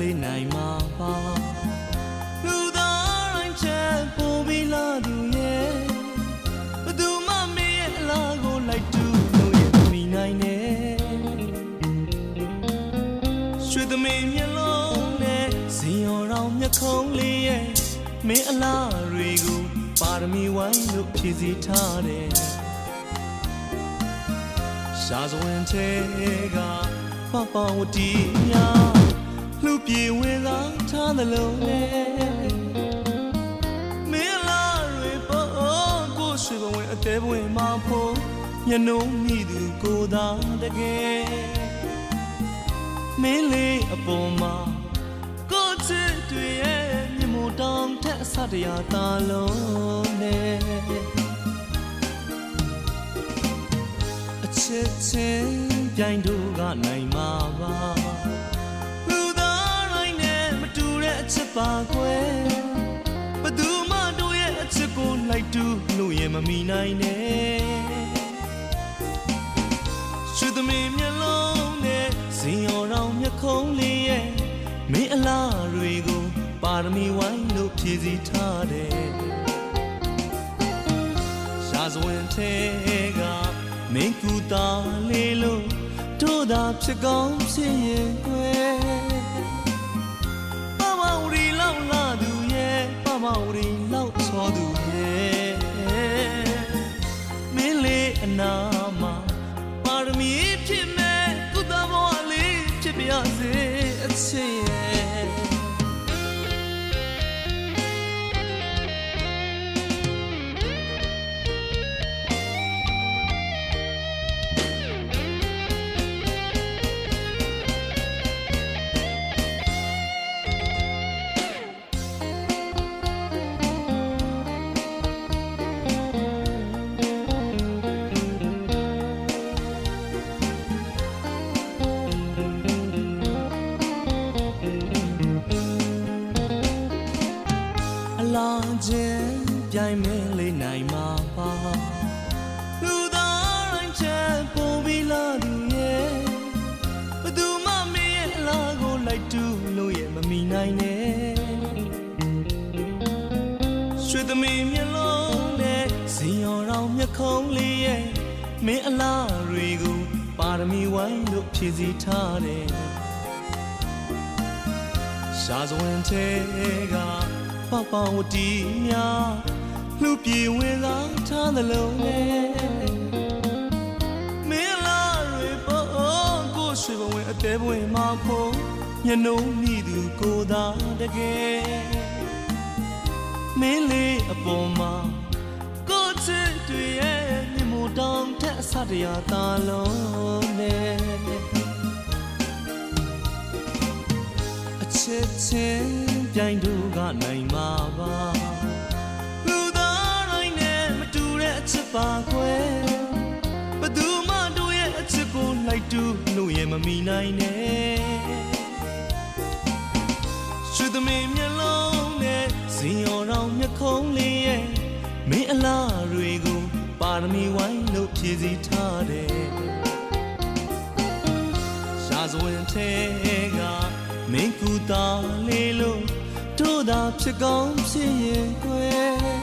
လေးနိုင်မှာပါလူသားတိုင်းချက်ပို့ပြီးလာသူရဲ့ဘသူမှမင်းရဲ့အလားကိုလိုက်တူလို့ရမိနိုင်နေရွှေသမီးမျက်လုံးနဲ့ဇင်ရောရောင်မျက်ခုံးလေးရဲ့မင်းအလားတွေကိုပါရမီဝိုင်းလို့ဖြည့်ဆည်းထားတယ်ရှားစွန်ချေက Papa would be young. လူပြေဝင်လာထားသလုံးနဲ့မင်းအလားတွေပေါ်ကိုရွှေဘဝင်အသေးဘဝင်မှာဖို့ညနှုံးမိသူကိုသာတကယ်မင်းလေးအပေါ်မှာကိုချစ်တွေရဲ့မြတ်မို့တောင်ထက်အဆတရားတာလုံးနဲ့အချစ်ချင်းပြိုင်တို့ကနိုင်မှာပါ ချစ်ပါကွယ်ဘယ်သူမှတို့ရဲ့အချစ်ကိုလိုက်တူလို့ရင်မမီနိုင်နဲ့ရွှေသမီးမျက်လုံးနဲ့ဇင်ရောင်ရောင်မျက်ခုံးလေးရဲ့မင်းအလားတွေကိုပါရမီဝိုင်းလို့ဖြည့်စည်ထားတယ်ရှားစဝင်တဲ့ကမင်းကူတာလေးလို့တို့သာဖြစ်ကောင်းဖြစ်ရင်ကွယ် အချ သမီးမျက်လုံးနဲ့ဇင်ရောင်ရောင်မျက်ခုံးလေးရဲ့မင်းအလားတွေကိုပါရမီဝိုင်းလို့ဖြည့်စည်ထားတယ်ရှားစဝင်တဲ့ကပပဝတီများလူပြေဝင်လာထားသလုံးနဲ့မင်းလာတွေပေါ်ကိုရွှေဘဝင်အသေးဘဝင်မှာဖို့ညနှုံးမိသူကိုသာတကယ် မင်းလေးအပေါ်မှာကိုချစ်တွေရဲ့မြတ်မို့တောင်ထက်အဆတရားတာလုံးနဲ့အချစ်ချင်းပြိုင်တို့ကနိုင်မှာပါလူသားတိုင်းနဲ့မတူတဲ့အချစ်ပါကွယ်ဘယ်သူမှတို့ရဲ့အချစ်ကိုလိုက်တူလို့ရင်မမီနိုင်နဲ့ရွှေသမီးမျက်လုံးနဲ့ဇင်ရောင်ရောင်မျ က်ခုံးလေးရဲ့မင်းအလားတွေကိုပါရမီဝိုင်းလို့ဖြည့်စည်ထားတယ်ရှားစဝင်တဲ့ကမင်းကူတာလေးလို့တို့သာဖြစ်ကောင်းဖြစ်ရင်ကွယ်